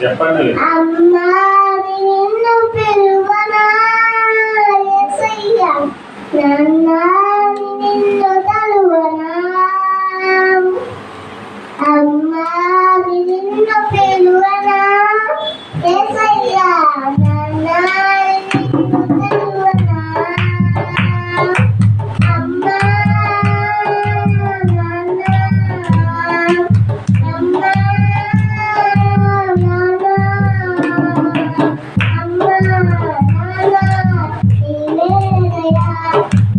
చెప్పండి. అమ్మా నిన్ను పిలువనా? నాన్న. Hallelujah.